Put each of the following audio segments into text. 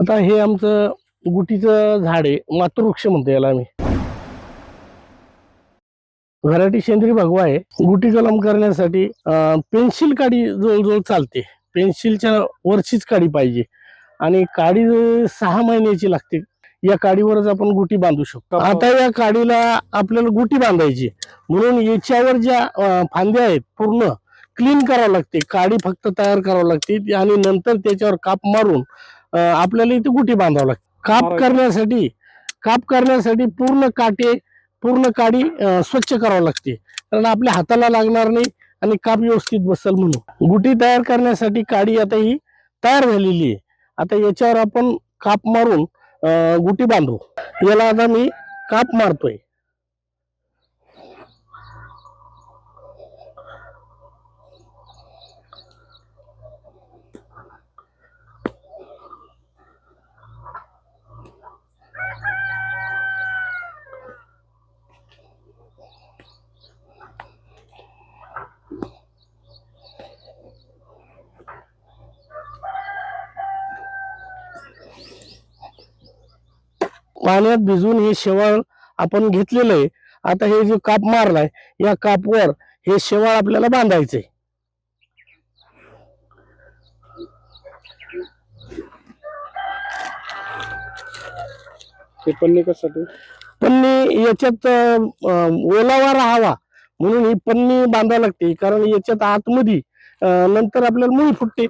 आता हे आमचं गुटीचं झाड आहे मातृवृक्ष म्हणतो याला आम्ही. व्हरायटी सेंद्रिय भगवा आहे. गुटी कलम करण्यासाठी पेन्सिल काडी जवळजवळ चालते. पेन्सिलच्या वरचीच काडी पाहिजे. आणि काडी सहा महिन्याची लागते या काडीवरच आपण गुटी बांधू शकतो. आता या काडीला आपल्याला गुटी बांधायची म्हणून याच्यावर ज्या फांद्या आहेत पूर्ण क्लीन करावं लागते. काडी फक्त तयार करावं लागते आणि नंतर त्याच्यावर काप मारून आपल्याला इथे गुटी बांधावं लागते. काप मारायची. करण्यासाठी काप करण्यासाठी पूर्ण काटे पूर्ण काडी स्वच्छ करावं लागते. कारण आपल्या हाताला लागणार नाही आणि काप व्यवस्थित बसल म्हणून. गुटी तयार करण्यासाठी काडी आता ही तयार झालेली आहे. आता याच्यावर आपण काप मारून गुटी बांधू. याला आता मी काप मारतोय. पाण्यात भिजून हे शेवाळ आपण घेतलेलं आहे. आता हे जे काप मारलाय या कापवर हे शेवाळ आपल्याला बांधायचंय. ते पन्नी कशासाठी? पन्नी याच्यात ओलावा राहावा. म्हणून ही पन्नी बांधावी लागते कारण याच्यात आतमध्ये नंतर आपल्याला मुळी फुटते.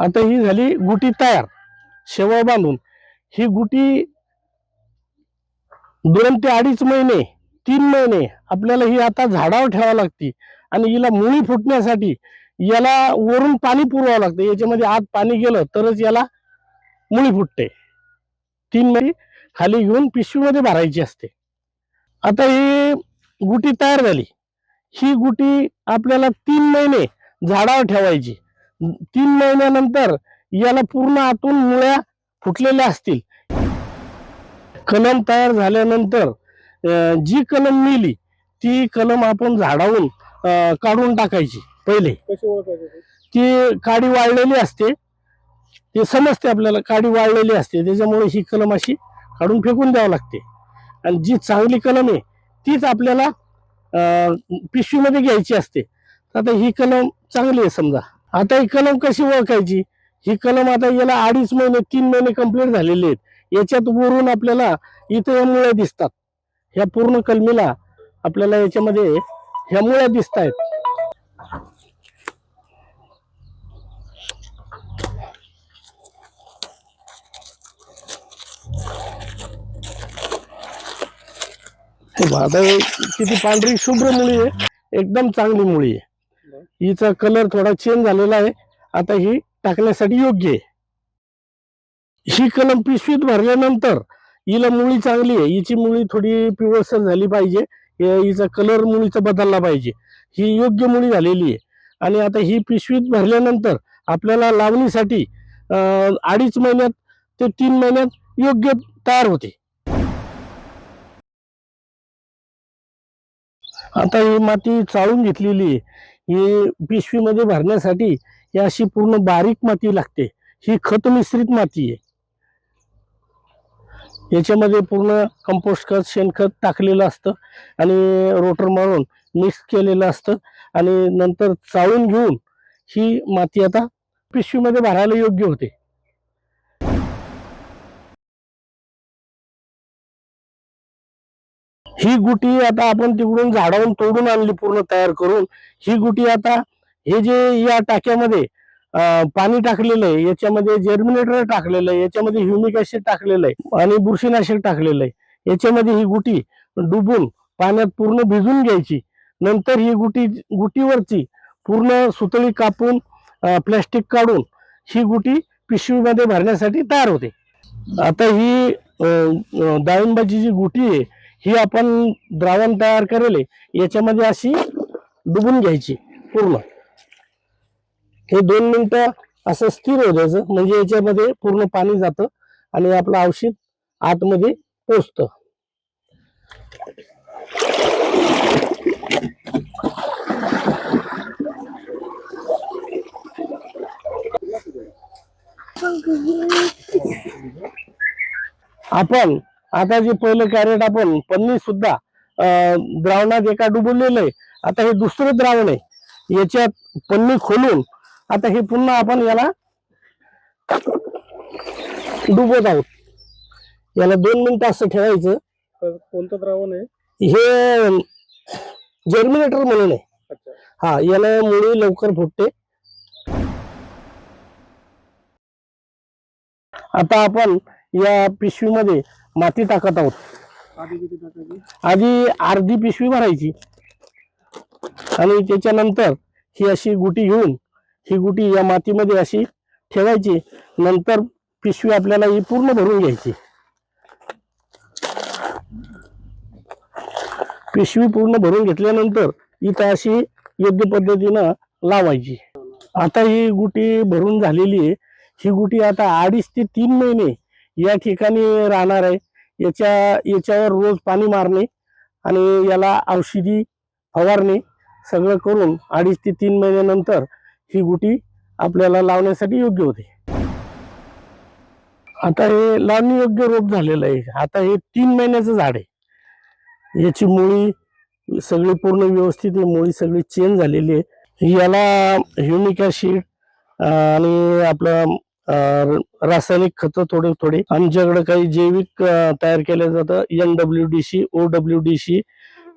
आता ही झाली गुटी तयार शेवळ बांधून. ही गुटी दोन ते अडीच महिने तीन महिने आपल्याला ही आता झाडावर ठेवावी लागते आणि हिला मुळी फुटण्यासाठी याला वरून पाणी पुरवावं लागतं. याच्यामध्ये आत पाणी गेलं तरच याला मुळी फुटते. तीन महिने खाली घेऊन पिशवीमध्ये भरायची असते. आता ही गुटी तयार झाली. ही गुटी आपल्याला तीन महिने झाडावर ठेवायची. तीन महिन्यानंतर याला पूर्ण आतून मुळ्या फुटलेल्या असतील. कलम तयार झाल्यानंतर जी कलम मिली ती कलम आपण झाडावून काढून टाकायची पहिले. ते? काडी वाळलेली असते. ते समजते आपल्याला काडी वाळलेली असते. त्याच्यामुळे ही कलम अशी काढून फेकून द्यावं लागते. आणि जी चांगली कलम आहे तीच आपल्याला पिशवीमध्ये घ्यायची असते. आता ही कलम चांगली आहे समजा. आता ही कलम कशी ओळखायची? ही कलम आता याला अडीच महिने तीन महिने कंप्लीट झालेले आहेत. याच्यात वरून आपल्याला इथे या मुळ्या दिसतात. ह्या पूर्ण कलमीला आपल्याला याच्यामध्ये ह्या मुळ्या दिसत आहेत आता किती पांढरी शुभ्र मुळी आहे. एकदम चांगली मुळी आहे. हिचा कलर थोडा चेंज झालेला आहे. आता ही टाकण्यासाठी योग्य आहे. ही कलम पिशवीत भरल्यानंतर हिला मुळी चांगली आहे. हिची मुळी थोडी पिवळसर झाली पाहिजे. हिचा कलर मुळीचा बदलला पाहिजे. ही योग्य मुळी झालेली आहे. आणि आता ही पिशवीत भरल्यानंतर आपल्याला लावणीसाठी अडीच महिन्यात ते तीन महिन्यात योग्य तयार होते. आता ही माती चाळून घेतलेली आहे. ही पिशवीमध्ये भरण्यासाठी ही अशी पूर्ण बारीक माती लागते. ही खत मिश्रित माती आहे. याच्यामध्ये पूर्ण कंपोस्ट खत शेणखत टाकलेलं असतं आणि रोटर मारून मिक्स केलेलं असतं आणि नंतर चाळून घेऊन ही माती आता पिशवीमध्ये भरायला योग्य होते. ही गुटी आता आपण तिकडून झाडावरून तोडून आणली पूर्ण तयार करून. ही गुटी आता हे जे या टाक्यामध्ये पाणी टाकलेलं आहे याच्यामध्ये जर्मिनेटर टाकलेलं आहे याच्यामध्ये ह्युमिक ऍसिड टाकलेलं आहे आणि बुरशीनाशक टाकलेलं आहे. याच्यामध्ये ही गुटी डुबून पाण्यात पूर्ण भिजून घ्यायची. नंतर ही गुटी गुटीवरची पूर्ण सुतळी कापून प्लॅस्टिक काढून ही गुटी पिशवीमध्ये भरण्यासाठी तयार होते. आता ही अं, डाळिंबाची जी गुटी आहे ही आपण द्रावण तयार करेल याच्यामध्ये अशी डुबून घ्यायची पूर्ण. हे दोन मिनिटं असं स्थिर होऊ द्यायचं म्हणजे याच्यामध्ये पूर्ण पाणी जातं आणि आपलं औषध आतमध्ये पोचतं. आपण आता जे पहिलं कॅरेट आपण पन्नी सुद्धा द्रावणात एका डुबवलेलं आहे. आता हे दुसरं द्रावण आहे. याच्यात पन्नी खोलून आता हे पुन्हा आपण याला डुबवत आहोत. याला दोन मिनिटं असं ठेवायचं. कोणतं द्रावण आहे? हे जर्मिनेटर म्हणून आहे. हा याला मुळी लवकर फुटते. आता आपण या पिशवीमध्ये माती टाकत आहोत. आधी अर्धी पिशवी भरायची. आणि त्याच्यानंतर ही अशी गुटी घेऊन ही गुटी या मातीमध्ये अशी ठेवायची. नंतर पिशवी आपल्याला ही पूर्ण भरून घ्यायची. पिशवी पूर्ण भरून घेतल्यानंतर इथं अशी योग्य पद्धतीनं लावायची. आता ही गुटी भरून झालेली आहे. ही गुटी आता अडीच ते तीन महिने या ठिकाणी राहणार आहे. याच्या याच्यावर रोज पाणी मारणे आणि याला औषधी फवारणी सगळं करून अडीच ते तीन महिन्यानंतर ही गुटी आपल्याला लावण्यासाठी योग्य होते. आता हे लावणी योग्य रोप झालेलं आहे. आता हे तीन महिन्याचं झाड आहे. याची मुळी सगळी पूर्ण व्यवस्थित आहे. मुळी सगळी चेंज झालेली आहे. याला ह्युमिक आणि आपलं रासायनिक खतं थोडे थोडे. आमच्याकडे काही जैविक तयार केलं जातं N W D C O W D C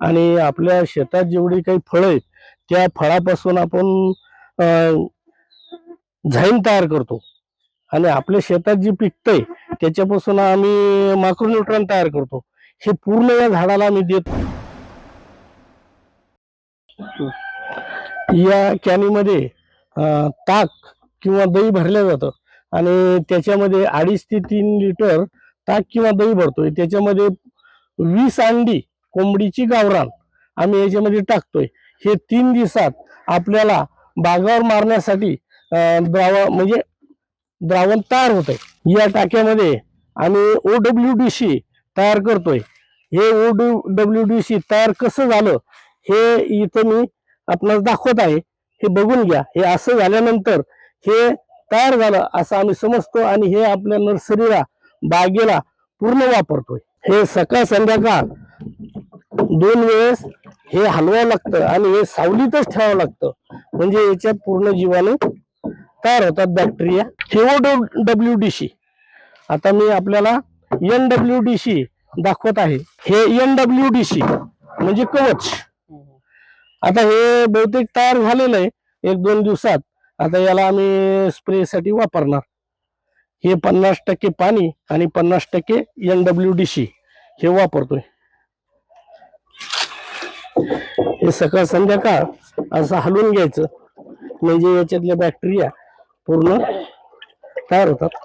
आणि आपल्या शेतात जेवढी काही फळं आहेत त्या फळापासून आपण झाईन तयार करतो. आणि आपल्या शेतात जी पिकतंय त्याच्यापासून आम्ही मायक्रोन्यूट्रॉन तयार करतो. हे पूर्ण या झाडाला आम्ही देतो. या कॅनीमध्ये ताक किंवा दही भरलं जातं. आणि त्याच्यामध्ये अडीच ते तीन लिटर ताक किंवा दही भरतोय. त्याच्यामध्ये वीस अंडी कोंबडीची गावरान आम्ही याच्यामध्ये टाकतोय. हे तीन दिवसात आपल्याला बागावर मारण्यासाठी द्रावण म्हणजे द्रावण तयार होत आहे या टाक्यामध्ये आम्ही ओ डब्ल्यू डी सी तयार करतोय. हे ओ डब्ल्यू डी सी तयार कसं झालं हे इथं मी आपणास दाखवत आहे. हे बघून घ्या. हे असं झाल्यानंतर हे तयार झालं असं आम्ही समजतो आणि हे आपल्या नर्सरीला बागेला पूर्ण वापरतोय. हे सकाळ संध्याकाळ दोन वेळेस हे हलवावं लागतं आणि हे सावलीतच ठेवावं लागतं. म्हणजे याच्यात पूर्ण जीवाणू तयार होतात बॅक्टेरिया हे डब्ल्यू डी सी आता मी आपल्याला एन डब्ल्यू डी सी दाखवत आहे. हे एन डब्ल्यू डी सी म्हणजे कवच. आता हे बहुतेक तयार झालेलं आहे एक दोन दिवसात. आता याला आम्ही स्प्रे साठी वापरणार. हे पन्नास टक्के पाणी आणि पन्नास टक्के एन डब्ल्यू डी सी हे वापरतोय. हे सकाळ संध्याकाळ असं हलवून घ्यायचं. म्हणजे याच्यातल्या बॅक्टेरिया पूर्ण तयार होतात.